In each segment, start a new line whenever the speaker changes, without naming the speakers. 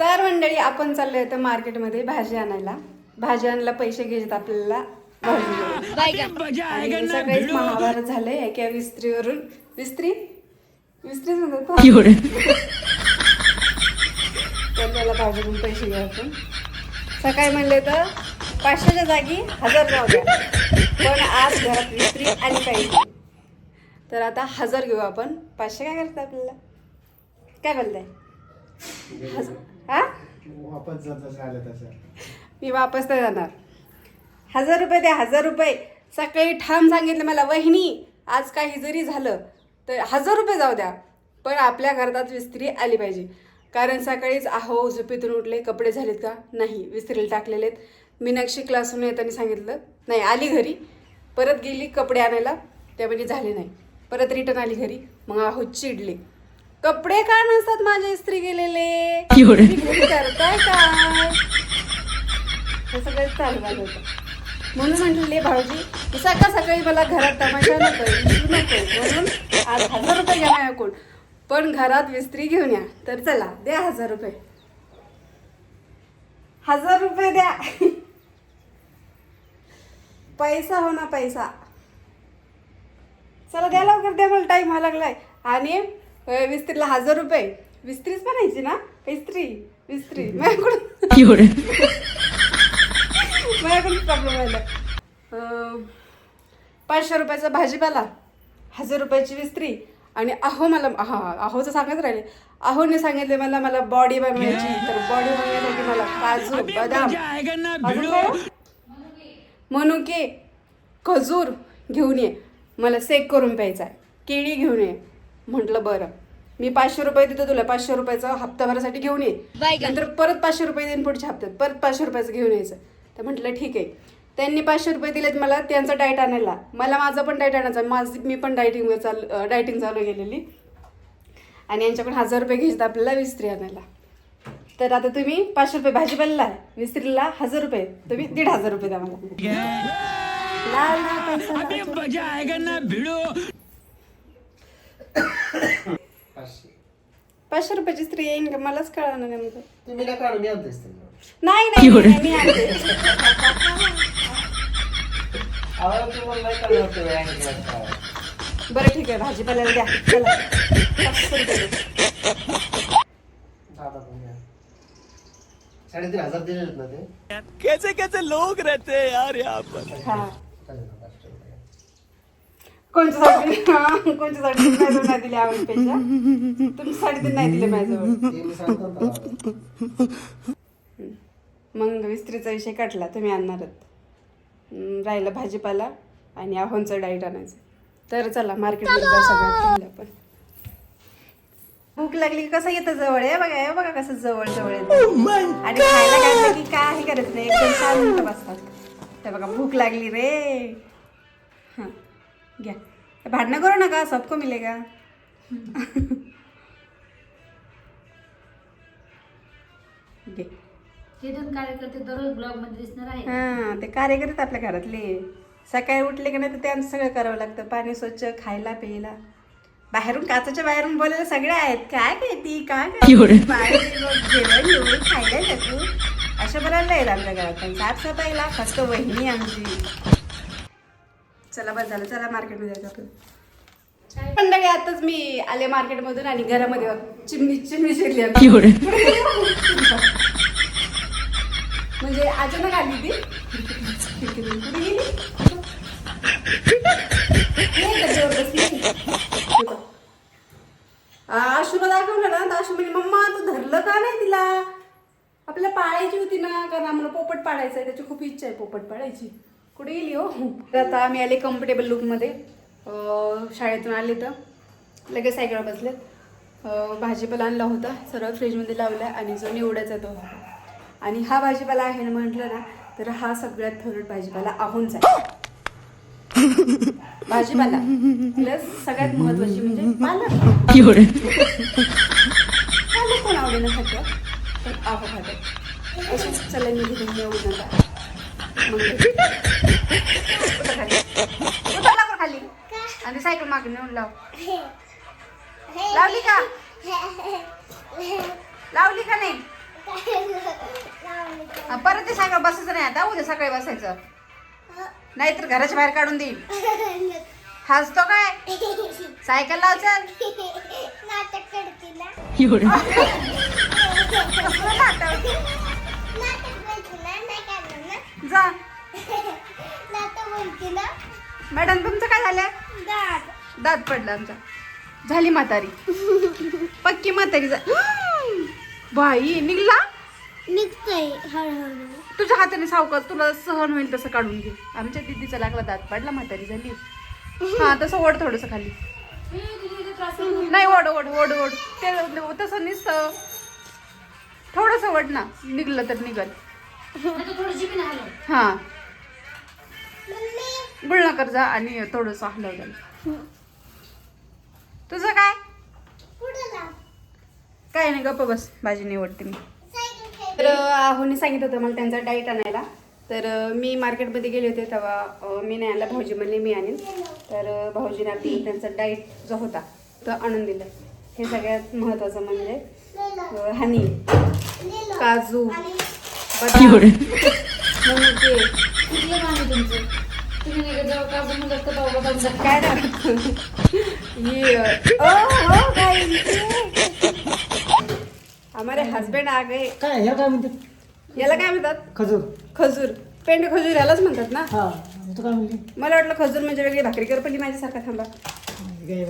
तर मंडळी आपण चाललोय तर मार्केटमध्ये भाजी आणायला. भाजी आणायला पैसे घ्यायचे आपल्याला. भाजी आणि सगळेच महाभारत झालंय एका विस्त्रीवरून. विस्त्री? विस्त्री म्हणतो तर त्याला भाजीकडून पैसे घ्या आपण. सकाळी म्हणले तर पाचशेच्या जागी हजार जाऊ द्या पण आज घरात विस्त्री आली पाहिजे तर आता हजार घेऊ आपण. पाचशे काय करतात आपल्याला? काय बोलताय? हज- हा?
वापस जात तसं
मी वापस नाही जाणार. हजार रुपये द्या हजार रुपये. सकाळी ठाम सांगितलं मला वहिनी आज काही जरी झालं तर हजार रुपये जाऊ द्या पण आपल्या घरात विस्त्री आली पाहिजे. कारण सकाळीच आहो झोपेतून उठले कपडे झालेत का? नाही विस्त्रीला टाकलेले आहेत. मीनाक्षी क्लासहून येताना सांगितलं नाही आली घरी. परत गेली कपडे आणायला त्यामध्ये झाले नाही. परत रिटर्न आली घरी. मग आहो चिडले. कपडे का नसतात माझे इस्त्री करताय काय हे सगळं चालू झालं होतं. म्हणून म्हटले भाऊजी सकाळ सकाळी मला घरात तमाशा नको नको म्हणून आज हजार रुपये घ्या माझ्याकडून. पण घरात विस्त्री घेऊन या. तर चला द्या हजार रुपये. हजार रुपये द्या. पैसा हो ना पैसा. चला द्या लवकर द्या मला टाईम हा लागलाय. आणि विस्त्रीला हजार रुपये. विस्त्रीच म्हणायची ना? इस्त्री विस्त्री माझ्याकडून माझ्याकडून प्रॉब्लेम व्हायला पाचशे रुपयाचा भाजीपाला हजार रुपयाची विस्त्री. आणि अहो मला हा अहोचं सांगत राहिले. अहोने सांगितले मला मला बॉडी बनवायची. तर बॉडी बनवण्यासाठी मला काजू बदाम? मनुके खजूर घेऊन ये. मला सेक करून प्यायचा आहे केळी घेऊन ये. म्हटलं बरं. मी पाचशे रुपये देतो तुला पाचशे रुपयाचा हप्ताभरासाठी घेऊन ये. नंतर परत पाचशे रुपये देईन पुढच्या हप्त्यात. परत पाचशे रुपयाचं घेऊन यायचं. तर म्हटलं ठीक आहे. त्यांनी पाचशे रुपये दिलेत मला त्यांचं डाएट आणायला. मला माझं पण डाएट आणायचं. माझं मी पण डायटिंग चालू डायटिंग चालू केलेली. आणि यांच्याकडून हजार रुपये घ्यायचं आपल्याला विस्त्री आणायला. तर आता तुम्ही पाचशे रुपये भाजीपाला विस्त्रीला हजार रुपये तुम्ही दीड हजार रुपये द्या मला.
पाचशे.
पाचशे रुपयाची स्त्री येईन का? मलाच कळणार नेमकं.
तुम्ही काय काढून या तेच त्यांना
नाही नाही नाही, मी आणते.
आवाज तुम्हाला नाही कळलं होतं वेळा घेतला काय.
बरं ठीक आहे भाजीपाल्याला द्या. चला. पाचशे रुपये द्या.
दादा पण या. साडेतीन हजार दिलेत ना ते?
कैसे कैसे लोग रहते हैं यार यहाँ पर।
हा.
चालेल ना, रुपये.
कोणच्या साडीतीन हा, कोणच्या साडीतीन माझ्याजवळ नाही दिले आवडीपेक्षा तुम्ही साडीतीन नाही दिले माझ्याजवळ.
ते.
मग विस्त्रीचा विषय काढला तुम्ही आणणारच राहिलं भाजीपाला आणि आहोंचं डाईट आणायचं. तर चला मार्केटमध्ये जाऊ सगळ्यात आपण भूक लागली की कसं येतं जवळ? आहे बघा हे बघा कसं जवळ जवळ येतं आणि खायला काढलं की काही करत नाही? एकदम शांत बसतात. ते बघा भूक लागली रे. घ्या. भांडणं करू नका सबको मिलेगा. घे.
हे दोन कार्यकर्ते दररोज ब्लॉगमध्ये दिसणार आहे
हा ते कार्यकर्ते आपल्या घरातले. सकाळी उठले की नाही तर त्यांचं सगळं करावं लागतं. पाणी स्वच्छ खायला प्यायला. बाहेरून काचाच्या बाहेरून बोलायला सगळे आहेत. काय ती काय करते? बाहेर जेवण खायला अशा बऱ्याला आहेत आमच्या घरात. पण साफसफाईला फक्त वहिनी आमची. चला बस झालं चला मार्केटमध्ये जायचं आपण. मंडळी आताच मी आले मार्केटमधून आणि घरामध्ये चिमणी चिमणी शिरली. म्हणजे अचानक आली ती. आशूला दाखवलं ना तर आशू म्हणजे मम्मा तू धरलं का नाही तिला? आपल्याला पाळायची होती ना कारण आम्हाला पोपट पाळायचा आहे त्याची खूप इच्छा आहे पोपट पाळायची. कुठे गेली हो? तर आता आम्ही आले कम्फर्टेबल लुकमध्ये शाळेतून आले तर. लगेच सायकल बसलेत अं, भाजीपाला आणला होता. सरळ फ्रीजमध्ये लावला आणि जो निवडायचा तो. होता आणि हा भाजीपाला आहे ना म्हटलं ना तर हा सगळ्यात फेवरेट भाजीपाला आहोंचा आहे भाजीपाला. प्लस सगळ्यात महत्वाची म्हणजे पालक. पालक कोण आवडेल खातं? पण आहो खातं. असंच चला मी घेऊन येऊ नका मग उतर खाली आणि सायकल मागे नेऊन लाव लावली. का लावली का नाही? परत ते सांगा बसायचं नाही आता उद्या सकाळी बसायचं नाहीतर घराच्या बाहेर काढून देईल हसतो काय? सायकल लाव मॅडम तुमचं काय झालं? दात. पडला आमचा झाली म्हातारी. पक्की म्हातारी जा बाई निघला?
निघतोय हळूहळू.
तुझ्या हाताने सावकाश तुला सहन होईल तसं काढून घे. आमच्या दिदीचा लागला दात पडला म्हातारी झाली. हा तसं ओढ थोडस खाली. नाही ओढ ओढ ओढ ओढ. ते तसं नुसतं. थोडस ओढ ना. निघलं तर निघल. हा. गुळणा कर जा आणि थोडस हलव जाईल तुझं काय?
जा
काय नाही गप्प बस. भाजी निवडते मी. तर आहोने सांगितलं होतं मला त्यांचा डाईट आणायला. तर मी मार्केटमध्ये गेले होते तेव्हा मी नाही आणला भाऊजी म्हणले मी आणेन. तर भाऊजीने आपली त्यांचा डाईट जो होता तो आणून दिला. हे सगळ्यात महत्त्वाचं म्हणजे हनी काजू बदाम.
तुमचं म्हणतात.
काय हो हमारे हस्बैंड आ गए.
काय ह्या काय म्हणते?
याला काय म्हणतात?
खजूर.
खजूर. पेंड खजूर यालाच म्हणतात ना?
हा तू काय म्हणते?
मला वाटलं खजूर म्हणजे वेगळी भाकरी. कर पण माझ्यासारखा थांबा.
काय?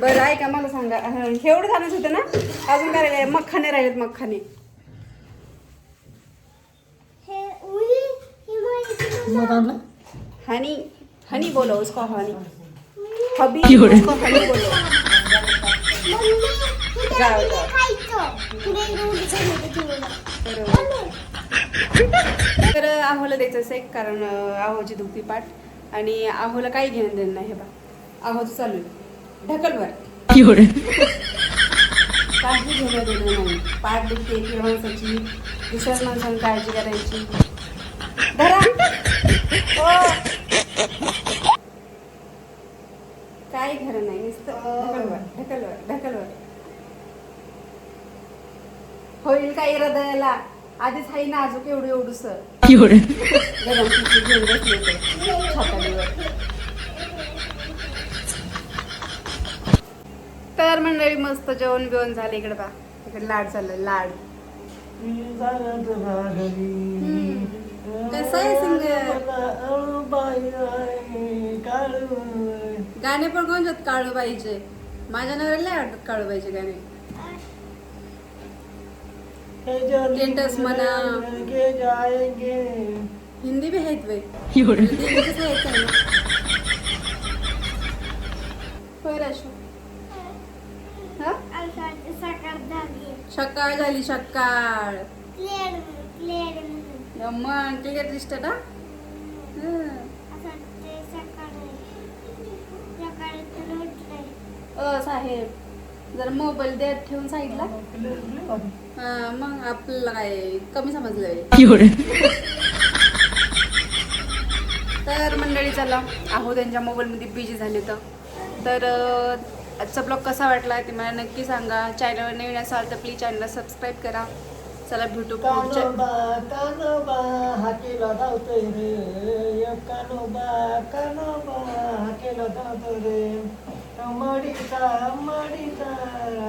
बरं आहे का मला सांगा. एवढं झालंच होतं ना? अजून काय राहिले मखाने राहिलेत मखाने.
हे ही
मग आणलं?
हनी हनी बोलो उसको हनी। हबी उसको हनी बोलो। तर आहोला द्यायचं असेल कारण अं, आहोची दुखती पाठ. आणि आहोला काही घेणं देणं नाही हे बा आहोचं चालू आहे. ढकलवर काही घेणं देणं नाही. पाठ दुखते किंवा माणसाची दुसऱ्याच माणसाने काळजी करायची. धरा. काही खरं नाही नुसतं ढकलवर ढकलवर ढकलवर. होईल काही हृदयाला आधीच एवढं पिशवी घेऊन बसले होते छाताडीवर तर मंडळी मस्त जेवण बिवण झालं इकडे बा इकडे लाड चाललं लाड. कसं आहे सिंगर? गाणे पण कोणत्यात काळूबाईचे? माझ्या नवऱ्याला नाही वाटत काळूबाईचे गाणे. Status म्हणा. हिंदी बी आहेत वे हा?
सकाळ झाली.
सकाळ सकाळी
तर उठलंय
अ साहेब जरा मोबाईल द्या ठेवून साईडला? हा, मग आपल्याला काय कमी समजलंय. तर मंडळी चला. आहो त्यांच्या मोबाईलमध्ये बिझी झाले तर. तर अं, आजचा ब्लॉग कसा वाटला ते मला नक्की सांगा. चॅनलवर नवीन असाल तर प्लीज चॅनलला सबस्क्राईब करा. चला भेटू पुढच्या
कानोबा कानोबा हाकेला धावतोय रे. कानोबा कानोबा हाकेला धावतो रे. मडीचा मडीचा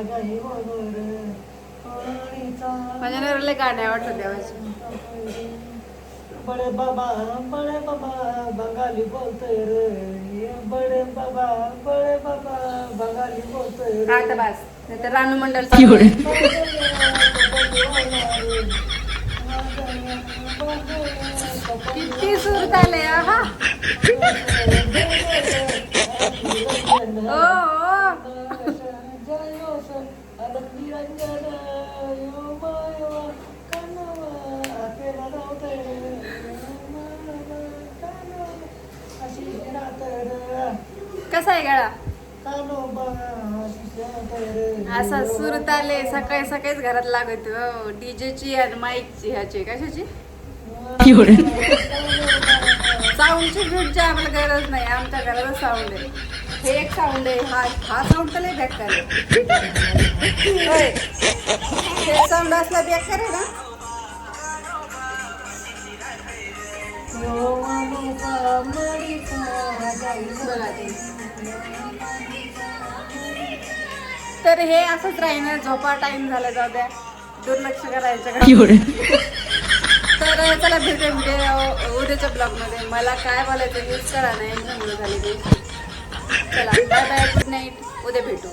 गाई वगैर मडीचा
माझ्या नवऱ्याला गाणे आवडतात देवाचे
बडे बाबा बडे बाबा बंगाली बोलतोय रे. बडे बाबा बडे बाबा बंगाली बोलतोय
हा
रे.
तर बस. नाही तर रानू मंडळ किती सुरत आले हा हो, हो. कसा आहे गळा? असा सुरत आले सकाळी सकाळीच घरात लागत हो डीजेची आणि माईकची ह्याची कशाची साऊंडची फिटची आम्हाला गरज नाही आमच्या घराला साऊंड आहे हे एक साऊंड आहे हा हा साऊंड तर लय बेकार. हे साऊंड असला बेकार आहे ना बघा ते. तर हे असंच राहील झोपा टाइम झाला जाऊ द्या. दुर्लक्ष करायचं का? तर चला भेटूया म्हणजे उद्याच्या ब्लॉगमध्ये. मला काय बोलायचं न्यूज करा नाही झाली चला बाय बाय गुड नाईट उद्या भेटू.